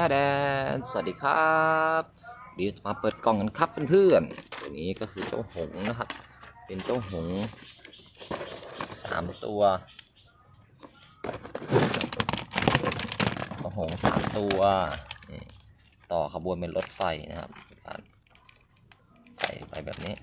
พ้แดน สวัสดีครับเดี๋ยวมาเปิดกล่องกันครับเพื่อนๆตัวนี้ก็คือเจ้าหงส์นะครับ เป็นเจ้าหงส์สามตัวเจ้าหงส์สามตัวต่อขบวนเป็นรถไฟนะครับใส่ไปแบบนี้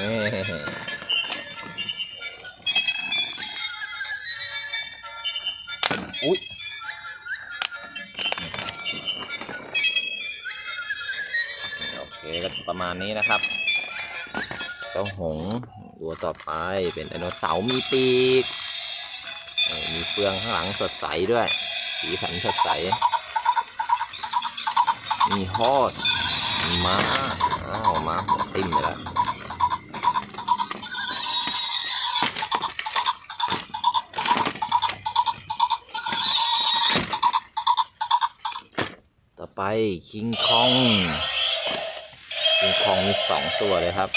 อุ๊ยโอเคก็ประมาณนี้นะครับเจ้าหงส์ตัวต่อไปเป็นไดโนเสาร์มีปีก มีเฟืองข้างหลังสดใสด้วย สีสันสดใส มีฮอสมีม้าอ้าวม้าหัวติ้มไปแล้ว ไปคิงคองคิงคองมีสองตัวเลยครับ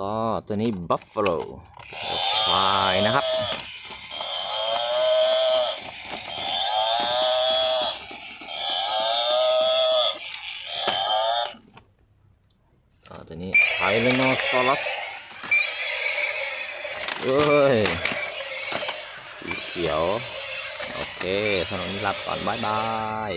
ก็ตัวนี้ Buffalo ควายนะครับ ตัวนี้ไทเลโนซอลัสเอ้ยสีเขียว โอเคถนนนี้รับก่อนบ๊ายบาย